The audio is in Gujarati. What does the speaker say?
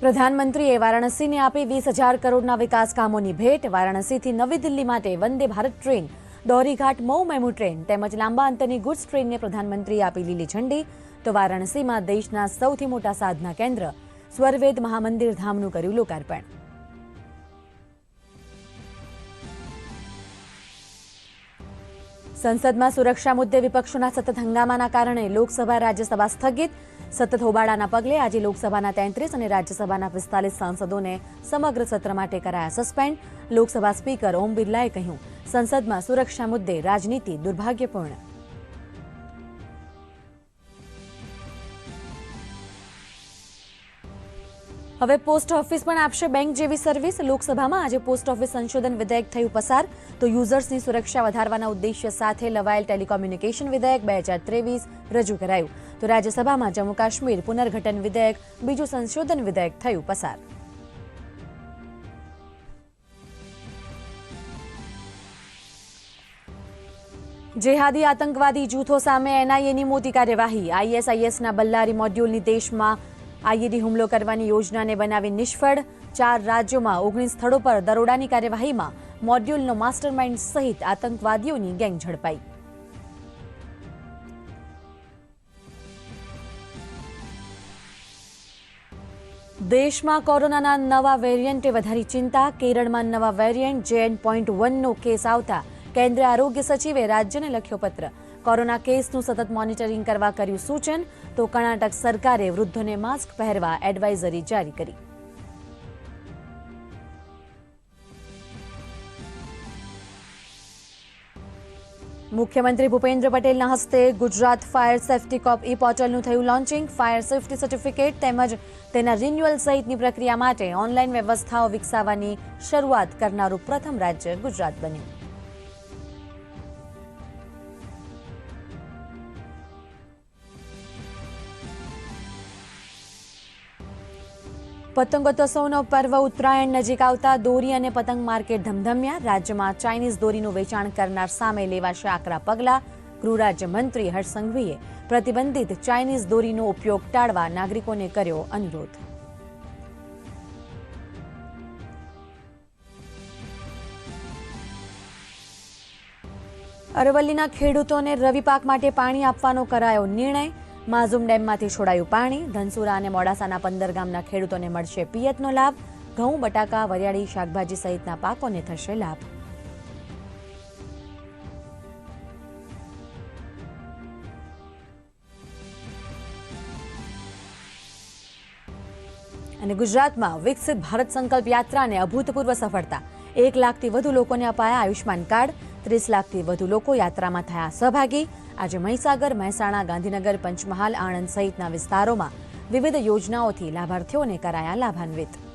પ્રધાનમંત્રીએ વારાણસીને આપી વીસ હજાર કરોડના વિકાસ કામોની ભેટ. વારાણસીથી નવી દિલ્હી માટે Vande Bharat train, Dorighat Mau MEMU train તેમજ લાંબા અંતરની ગુડ્સ ટ્રેનને પ્રધાનમંત્રીએ આપી લીલી ઝંડી. તો વારાણસીમાં દેશના સૌથી મોટા સાધના કેન્દ્ર, સ્વરવેદ મહામંદિર ધામનું કર્યું લોકાર્પણ. સંસદમાં સુરક્ષા મુદ્દે વિપક્ષોના સતત હંગામાના કારણે લોકસભા રાજ્યસભા સ્થગિત. સતત હોબાળાના પગલે આજે લોકસભાના તેત્રીસ અને રાજ્યસભાના પિસ્તાલીસ સાંસદોને સમગ્ર સત્ર માટે કરાયા સસ્પેન્ડ. લોકસભા સ્પીકર ઓમ બિરલાએ કહ્યું, સંસદમાં સુરક્ષા મુદ્દે રાજનીતિ દુર્ભાગ્યપૂર્ણ. હવે પોસ્ટ ઓફિસ પણ આપશે બેંક જેવી સર્વિસ. લોકસભામાં આજે પોસ્ટ ઓફિસ સંશોધન વિધેયક થયું પસાર. તો યુઝર્સની સુરક્ષા વધારવાના ઉદ્દેશ્ય સાથે લવાયેલ ટેલિકોમ્યુનિકેશન વિધેયક બે હજાર ત્રેવીસ રજૂ કરાયું. તો રાજ્યસભામાં જમ્મુ કાશ્મીર પુનર્ગઠન વિધેયક, બીજું સંશોધન વિધેયક થયું પસાર. જેહાદી આતંકવાદી જૂથો સામે એનઆઈએની મોટી કાર્યવાહી. આઈએસઆઈએસના બલ્લારી મોડ્યુલની દેશમાં આઈઈડી હુમલો કરવાની યોજનાને બનાવી નિષ્ફળ. ચાર રાજ્યોમાં ઓગણીસ સ્થળો પર દરોડાની કાર્યવાહીમાં મોડ્યુલનો માસ્ટરમાઇન્ડ સહિત આતંકવાદીઓની ગેંગ ઝડપાઈ. દેશમાં કોરોનાના નવા વેરિયન્ટે વધારી ચિંતા. કેરળમાં નવા વેરિયન્ટ જેએન પોઈન્ટ વનનો કેસ આવતા કેન્દ્રીય આરોગ્ય સચિવે રાજ્યને લખ્યો પત્ર. કોરોના કેસનું સતત મોનિટરિંગ કરવા કર્યું સૂચન. તો કર્ણાટક સરકારે વૃદ્ધોને માસ્ક પહેરવા એડવાઇઝરી જારી કરી. મુખ્યમંત્રી ભૂપેન્દ્ર પટેલના હસ્તે Gujarat fire safety COP e પોર્ટલનું થયું લોન્ચિંગ. ફાયર સેફ્ટી સર્ટિફિકેટ તેમજ તેના રિન્યુઅલ સહિતની પ્રક્રિયા માટે ઓનલાઈન વ્યવસ્થાઓ વિકસાવવાની શરૂઆત કરનારું પ્રથમ રાજ્ય ગુજરાત બન્યું. પતંગોત્સવનો પર્વ ઉત્તરાયણ નજીક આવતા દોરી અને પતંગ માર્કેટ ધમધમ્યા. રાજ્યમાં ચાઇનીઝ દોરીનું વેચાણ કરનાર સામે લેવાશે આકરા પગલાં. ગૃહ રાજ્યમંત્રી હર્ષ સંઘવીએ પ્રતિબંધિત ચાઇનીઝ દોરીનો ઉપયોગ ટાળવા નાગરિકોને કર્યો અનુરોધ. અરવલ્લીના ખેડૂતોને રવિ પાક માટે પાણી આપવાનો કરાયો નિર્ણય. માઝુમ ડેમમાંથી છોડાયું પાણી. ધનસુરા અને મોડાસાના પંદર ગામના ખેડૂતોને મળશે પિયતનો લાભ. ઘઉં, બટાકા, વરિયાળી, શાકભાજી સહિતના પાકોને થશે લાભ. અને ગુજરાતમાં વિકસિત ભારત સંકલ્પ યાત્રાને અભૂતપૂર્વ સફળતા. એક લાખથી વધુ લોકોને અપાયા આયુષ્માન કાર્ડ. ત્રીસ લાખથી વધુ લોકો યાત્રામાં થયા સહભાગી. આજે મહીસાગર, મહેસાણા, ગાંધીનગર, પંચમહાલ, આણંદ સહિતના વિસ્તારોમાં વિવિધ યોજનાઓથી લાભાર્થીઓને કરાયા લાભાન્વિત.